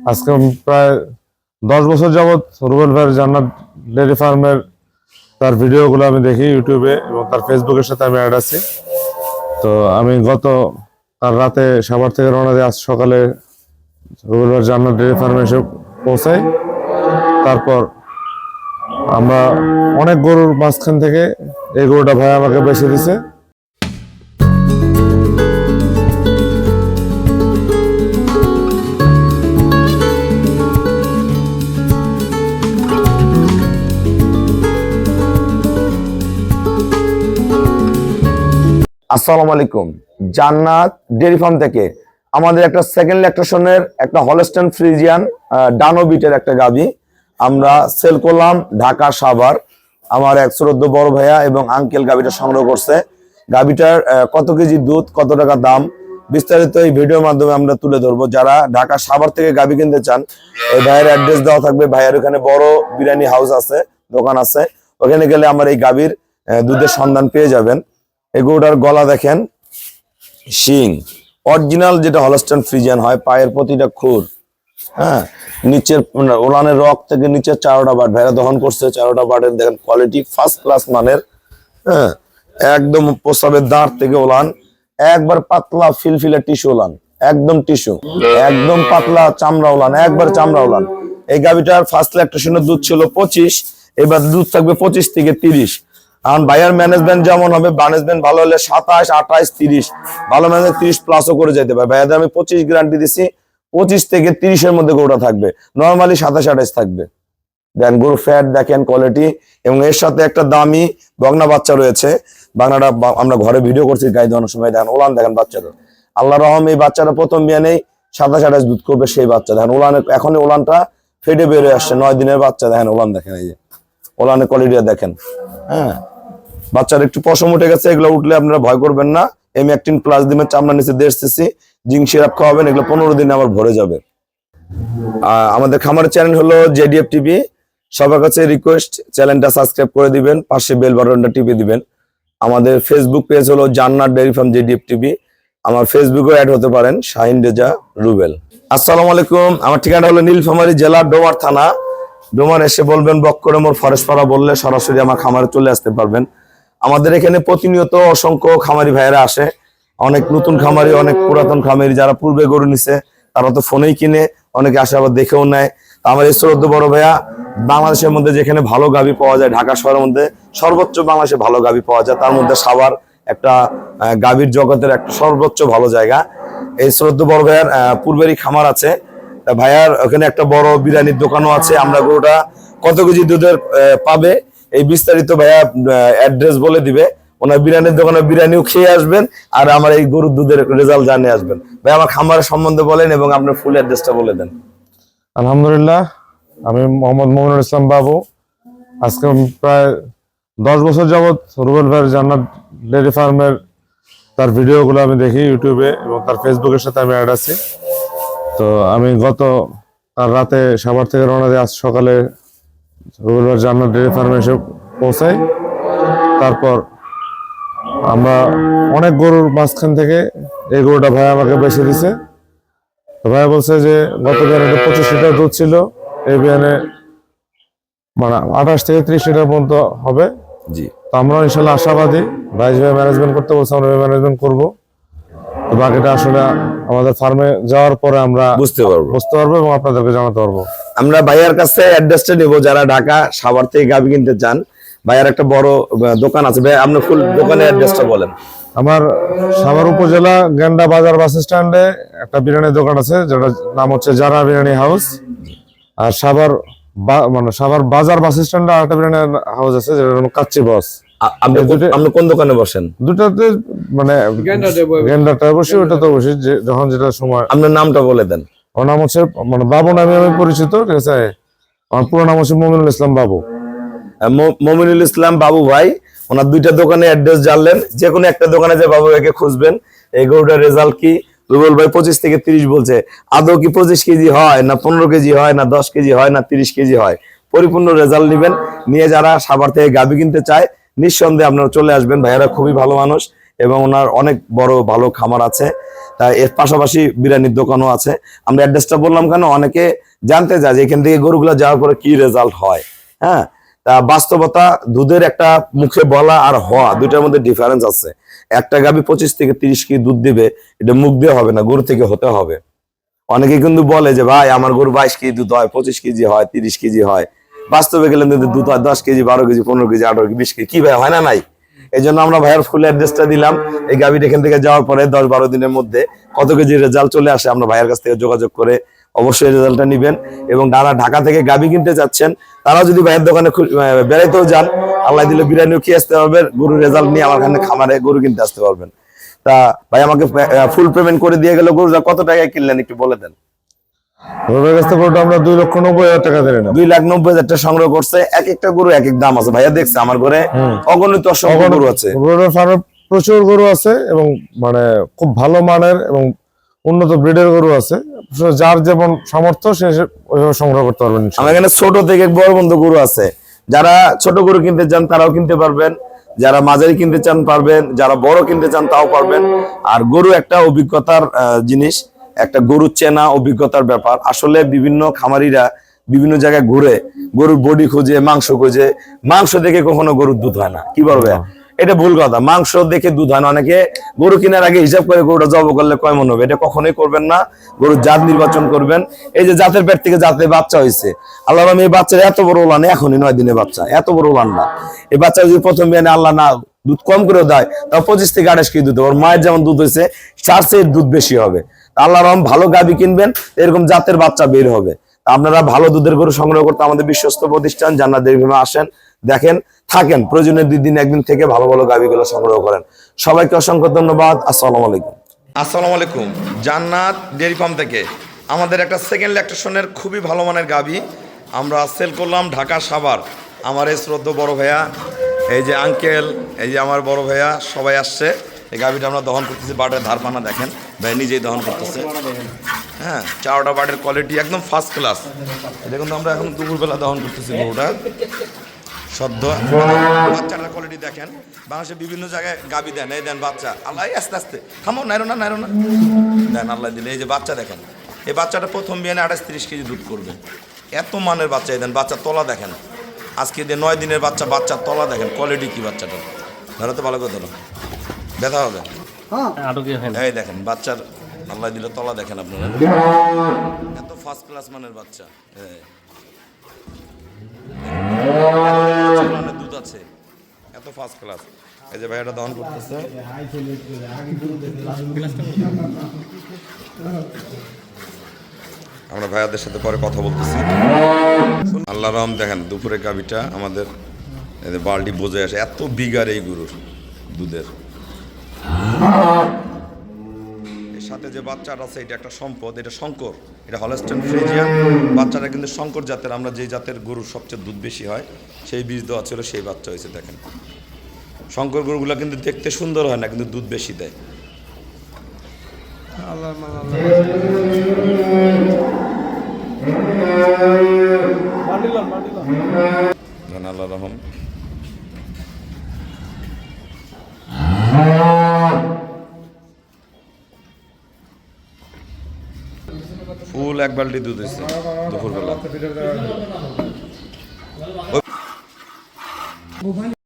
আজকে প্রায় দশ বছর যাবৎ রুবেল ভাইয়ের জান্নাত ডেয়ারি ফার্মের তার ভিডিওগুলো আমি দেখি ইউটিউবে এবং তার ফেসবুকের সাথে আমি অ্যাড আছি। তো আমি গত তার রাতে সাভার থেকে রওনা দিয়ে আজ সকালে রুবেল ভাইয়ের জান্নাত ডেয়ারি ফার্মে এসে পৌঁছাই। তারপর আমরা অনেক গরুর মাঝখান থেকে এই গরুটা ভাই আমাকে বেছে দিছে। আসসালামু আলাইকুম। জান্নাত ডেয়ারি ফার্ম থেকে আমাদের একটা সেকেন্ড ল্যাকটেশনের একটা হলস্টেন ফ্রিজিয়ান ডানো বিটের একটা গাবি। আমরা সেল করলাম ঢাকা সাভার। আমার এক শ্রদ্ধ বড় ভাইয়া এবং আঙ্কেল গাবিটা সংগ্রহ করছে। গাবিটার কত কেজি দুধ, কত টাকা দাম? বিস্তারিত এই ভিডিওর মাধ্যমে আমরা তুলে ধরবো। যারা ঢাকা সাভার থেকে গাবি কিনতে চান, এই ভাইয়ের অ্যাড্রেস দেওয়া থাকবে। ভাইয়ের ওখানে বড় বিরিয়ানি হাউস আছে, দোকান আছে। ওখানে গেলে আমার এই গাবির দুধের সন্ধান পেয়ে যাবেন। এই গরুটার গলা দেখেন, শিং। অরিজিনাল যেটা হলস্টান ফ্রিজিয়ান হয়, পায়ের প্রতিটা খুর হ্যাঁ? নিচের মানে ওলানের রক থেকে নিচের চারোটা বাট ভেড়া দহন করছে, চারোটা বাটের দেখেন কোয়ালিটি ফার্স্ট ক্লাস মানের হ্যাঁ? একদম প্রস্রাবের দাঁড় থেকে ওলান, একবার পাতলা ফিলফিলে টিস্যু ওলান, একদম টিস্যু, একদম পাতলা চামড়া ওলান, একবার চামড়া ওলান। এই গাভিটার ফার্স্ট ল্যাকটেশনের দুধ ছিল পঁচিশ, এবার দুধ থাকবে পঁচিশ থেকে তিরিশ। আর বায়ার ম্যানেজমেন্ট যেমন হবে ম্যানেজমেন্ট ভালো হলে সাতাশ, আঠাশ, তিরিশ, ভালো ম্যানেজমেন্ট তিরিশ প্লাসও করে যেতে পারে। ভাইয়াদের আমি পঁচিশ গ্যারান্টি দিচ্ছি পঁচিশ থেকে তিরিশের মধ্যে গরুটা থাকবে। নর্মালি সাতাশ, আঠাশ থাকবে। দেন গরু ফ্যাট দেখেন কোয়ালিটি এবং এর সাথে একটা দামি বগনা বাচ্চা রয়েছে। বাংলাটা আমরা ঘরে ভিডিও করছি গাই দেওয়ানোর সময় দেখেন ওলান দেখেন বাচ্চাটা। আল্লাহ রহম, এই বাচ্চাটা প্রথম বিয়ানেই সাতাশ, আঠাশ দুধ করবে সেই বাচ্চা। দেখেন ওলান এখন ওলানটা ফেটে বেরোয় আসছে, নয় দিনের বাচ্চা। দেখেন ওলান দেখেন, এই যে। ওলানের কোয়ালিটিটা দেখেন। হ্যাঁ। বাচ্চার একটু পশম উঠে গেছে, এগুলো উঠলে আপনারা ভয় করবেন না। এম একটিন প্লাস দিমের চামড়া নিচে দেড় জিঙ্ক সিরাপ খাওয়াবেন, এগুলো পনেরো দিনে আবার ভরে যাবে। আমাদের খামারের চ্যানেল হলো জেডিএফ টিভি। সবার কাছে রিকোয়েস্ট চ্যানেলটা সাবস্ক্রাইব করে দিবেন, পাশে বেল বাটনটা টিপে দিবেন। আমাদের ফেসবুক পেজ হলো জান্নাত ডেয়ারি ফার্ম জেডিএফ টিভি। আমার ফেসবুকেও অ্যাড হতে পারেন, শাহিন রেজা রুবেল। আসসালামু আলাইকুম, আমার ঠিকানা হলো নীলফামারী জেলা ডোমার থানা। ডোমার এসে বলবেন বক করে মোর ফরেস্ট পাড়া বললে সরাসরি আমার খামারে চলে আসতে পারবেন। আমাদের এখানে প্রতিনিয়ত অসংখ্য খামারি ভাইয়েরা আসে। অনেক নতুন খামারি, অনেক পুরাতন খামারি যারা পূর্বে গরু নিছে, তারা তো ফোনেই কিনে, অনেকে আসে আবার দেখেও নেয়। আমার শ্রদ্ধ বড় ভাইয়া, বাংলাদেশের মধ্যে যেখানে ভালো গাবি পাওয়া যায়, ঢাকা শহরের মধ্যে সর্বোচ্চ বাংলাদেশে ভালো গাবি পাওয়া যায়, তার মধ্যে সাভার একটা গাভীর জগতের একটা সর্বোচ্চ ভালো জায়গা। এই শ্রদ্ধ বড় ভাইয়ার পূর্বেরই খামার আছে। ভাইয়ার ওখানে একটা বড় বিরিয়ানির দোকানও আছে, আমরা গরুটা কত কেজি দুধের পাবে? এই বিস্তারিত ভাইয়া অ্যাড্রেস বলে দিবে। ওনার বিরিয়ানির দোকানে বিরিয়ানিও খেয়ে আসবেন আর আমার এই গরুর দুধের রেজাল্ট জানিয়ে আসবেন। ভাই আমার খামারের সম্বন্ধে বলেন এবং আপনার ফুল অ্যাড্রেসটা বলে দেন। আলহামদুলিল্লাহ, আমি মোহাম্মদ মোমিনুল ইসলাম বাবু। আজকে প্রায় দশ বছর যাবৎ রুবেল ভাইয়ের জান্নাত ডেয়ারি ফার্মের তার ভিডিওগুলো আমি দেখি ইউটিউবে এবং তার ফেসবুকের সাথে আমি অ্যাড আছি। তো আমি গত কাল রাতে সাভার থেকে রওনা দিয়ে আজ সকালে ভাইয়ের জান্নাত ডেয়ারি ফার্মে এসে পৌঁছাই। তারপর আমরা অনেক গরুর মাঝখান থেকে এই গরুটা ভাই আমাকে বেছে দিছে। তো ভাই বলছে যে গত বিয়ানে পঁচিশ লিটার দুধ ছিল এই বিয়ানে মানে আঠাশ থেকে ত্রিশ লিটার পর্যন্ত হবে। জি। তো আমরা ইনশাল্লাহ আশাবাদী ভাই যেভাবে ম্যানেজমেন্ট করতে বলছে আমরা ম্যানেজমেন্ট করব। বাকিটা আসলে আমাদের ফার্মে যাওয়ার পরে আমরা বুঝতে পারব। বুঝতে পারব এবং আপনাদেরকে জানাতে পারব। আমরা ভাইয়ার কাছে অ্যাড্রেসটা নেব যারা ঢাকা সাভার থেকে গাভি কিনতে চান। ভাইয়ার একটা বড় দোকান আছে। ভাই আপনার ফুল দোকানের অ্যাড্রেসটা বলেন। আমার সাভার উপজেলা গেন্ডা বাজার বাস স্ট্যান্ডে একটা বিরিয়ানির দোকান আছে যেটা নাম হচ্ছে জারা বিরিয়ানি হাউস। আর সাভার বা- মানে সাভার বাজার বাস স্ট্যান্ডে আরেকটা বিরিয়ানি হাউস আছে যেটা নাম কাচ্চি বস। আপনি কোন দোকানে বসেন? দুটাতে মানে গেন্ডাটা বসে। ওটা তো বসে যে যখন যেটা সময় আপনার নামটা বলে দেন। ওর নাম হচ্ছে মানে বাবু নামে আমি পরিচিত ঠিক আছে? আমার পুরো নাম হচ্ছে মমিনুল ইসলাম বাবু। মমিনুল ইসলাম বাবু ভাই ওনার দুইটা দোকানে অ্যাড্রেস জানলেন। যে কোনো একটা দোকানে যে বাবু ভাইকে খুঁজবেন এই গরুটার রেজাল্ট কি? রুবেল ভাই পঁচিশ থেকে তিরিশ বলছে আদৌ কি পঁচিশ কেজি হয় না পনেরো কেজি হয় না দশ কেজি হয় না তিরিশ কেজি হয়? পরিপূর্ণ রেজাল্ট নেবেন। নিয়ে যারা সাবার থেকে গাভি কিনতে চায় নিঃসন্দেহে আপনারা চলে আসবেন। ভাইয়ারা খুবই ভালো মানুষ এবং ওনার অনেক বড় ভালো খামার আছে। তা এর পাশাপাশি বিরিয়ানির দোকানও আছে। আমরা অ্যাড্রেসটা বললাম কেন? অনেকে জানতে চায় যে এখান থেকে গরুগুলো যাওয়ার পরে কি রেজাল্ট হয়। হ্যাঁ? তা বাস্তবতা দুধের একটা মুখে বলা আর হওয়া দুইটার মধ্যে ডিফারেন্স আছে। একটা গাভি পঁচিশ থেকে তিরিশ কেজি দুধ দিবে, এটা মুখ দিয়ে হবে না, গরু থেকে হতে হবে। অনেকে কিন্তু বলে যে, ভাই, আমার গরু বাইশ কেজি দুধ হয়, পঁচিশ কেজি হয়, তিরিশ কেজি হয়। বাস্তবে গেলে কিন্তু দুধ হয় দশ কেজি, বারো কেজি, পনেরো কেজি, আঠারো কেজি, বিশ কেজি, কি ভাই, হয় না নাই? এই জন্য আমরা ভাইয়ের ফুল অ্যাড্রেসটা দিলাম। এই গাভীর এখান থেকে যাওয়ার পরে দশ বারো দিনের মধ্যে কত কেজি রেজাল্ট চলে আসে আমরা ভাইয়ের কাছ থেকে যোগাযোগ করে অবশ্যই রেজাল্টটা নিবেন। এবং যারা ঢাকা থেকে গাভী কিনতে চাচ্ছেন তারা যদি ভাইয়ের দোকানে বেড়াইতেও যান, আল্লাহ দিলে বিরিয়ানিও খেয়ে আসতে পারবেন, গরুর রেজাল্ট নিয়ে আমার এখানে খামারে গরু কিনতে আসতে পারবেন। তা ভাই, আমাকে ফুল পেমেন্ট করে দিয়ে গেল গরু কত টাকায় কিনলেন একটু বলে দেন? কাছ থেকে আমরা দুই লক্ষ নব্বই হাজার টাকা নিলাম দুই লাখ নব্বই হাজার টাকা সংগ্রহ করছে। এক একটা গরু এক এক দাম আছে। ভাইয়া দেখছে আমার ঘরে অগণিত অসংখ্য গরু আছে। ফার্মে প্রচুর গরু আছে এবং মানে খুব ভালো মানের এবং উন্নত ব্রিডের গরু আছে। যার যেমন সামর্থ্য সে ওইভাবে সংগ্রহ করতে পারবেন আমার এখানে ছোট থেকে বড় বন্ধ গরু আছে। যারা ছোট গরু কিনতে চান তারাও কিনতে পারবেন। যারা মাঝারি কিনতে চান পারবেন। যারা বড় কিনতে চান তাও পারবেন। আর গরু একটা অভিজ্ঞতার আহ, জিনিস। একটা গরু চেনা অভিজ্ঞতার ব্যাপার। আসলে বিভিন্ন খামারিরা বিভিন্ন জায়গায় ঘুরে গরুর বডি খুঁজে মাংস খুঁজে। মাংস দেখে কখনো গরুর দুধ হয় না। কি বলবে? এটা ভুল কথা। মাংস দেখে দুধ হয় না। অনেকে গরু কেনার আগে হিসাব করে গরুটা জব করলে কয় মন হবে? এটা কখনোই করবেন না। গরুর জাত নির্বাচন করবেন। এই যে জাতের পেট থেকে জাতের বাচ্চা হয়েছে আল্লাহ এই বাচ্চার এত বড় উলান এখনই নয় দিনে বাচ্চা। এত বড় উলান না। এই বাচ্চা যদি প্রথম বিয়ানে আল্লাহ না দুধ কম করে দেয়, তাও পঁচিশ থেকে আঠাশ কেজি দুধ ওর মায়ের যেমন দুধ হয়েছে, চার চেয়ে দুধ বেশি হবে। আল্লাহ রহম ভালো গাবি কিনবেন, এরকম জাতের বাচ্চা বের হবে। আপনারা ভালো দুধের গরু সংগ্রহ করতে আমাদের বিশ্বস্ত প্রতিষ্ঠান জান্নাত ফার্মে আসেন, দেখেন, থাকেন, প্রয়োজনে দুই দিন, একদিন থেকে ভালো ভালো গাবিগুলো সংগ্রহ করেন। সবাইকে অসংখ্য ধন্যবাদ, আসসালামু আলাইকুম। আসসালামু আলাইকুম, জান্নাত ডেয়ারি ফার্ম থেকে। আমাদের একটা সেকেন্ড ল্যাকটেশনের খুবই ভালো মানের গাবি, আমরা সেল করলাম ঢাকা সাভার, আমার এই শ্রদ্ধ বড় ভাইয়া। এই যে আঙ্কেল এই যে আমার বড় ভাইয়া, সবাই আসছে। এই গাবিটা আমরা দহন করতেছি, বাটের ধারপানা দেখেন। ভাই নিজেই দহন করতেছে। হ্যাঁ চারটা বাটের কোয়ালিটি একদম ফার্স্ট ক্লাস এটা কিন্তু আমরা এখন দুপুরবেলা দহন করতেছি গরুটা সদ্য। বাচ্চাটার কোয়ালিটি দেখেন। বাংলাদেশে বিভিন্ন জায়গায় গাবি দেন। এই দেন বাচ্চা। আল্লাহ আস্তে আস্তে। থামো, নাইরো না নাইরো না। দেন আল্লাহ দিলে। এই যে বাচ্চা দেখেন। এই বাচ্চাটা প্রথম বিয়ানে আঠাশ তিরিশ কেজি দুধ করবে। এত মানের বাচ্চা এই দেন। বাচ্চা তলা দেখেন। আজকে যে নয় দিনের বাচ্চা বাচ্চার তলা দেখেন কোয়ালিটি কি বাচ্চাটা ধরো তো ভালো করে ধরো ব্যথা হবে? এই দেখেন বাচ্চার আল্লাহ দিলে তলা দেখেন আপনারা। এত ফার্স্ট ক্লাস মানের বাচ্চা। হ্যাঁ দুধ আছে। এত ফার্স্ট ক্লাস এই যে ভাইয়াটা দহন করতেছে। আমরা ভাইয়াদের সাথে পরে কথা বলতেছি। আল্লাহ রহম দেখেন, দুপুরে গাবিটা আমাদের বালটি বোঝে আসে, এত বিগার এই গরুর দুধের। সাথে যে বাচ্চাটা আছে, এটা একটা সম্পদ, এটা শঙ্কর, এটা হলস্টেন ফ্রিজিয়ান। বাচ্চাটা কিন্তু শঙ্কর জাতের, আমরা যে জাতের গরুর সবচেয়ে দুধ বেশি হয়, সেই বীজ দেওয়া ছিল, সেই বাচ্চা হয়েছে, দেখেন। শঙ্কর গরুগুলো কিন্তু দেখতে সুন্দর হয় না, কিন্তু দুধ বেশি দেয়। ধন আল্লাহ রহম ফুল এক বালটি দুধ হয়েছে দুপুরবেলা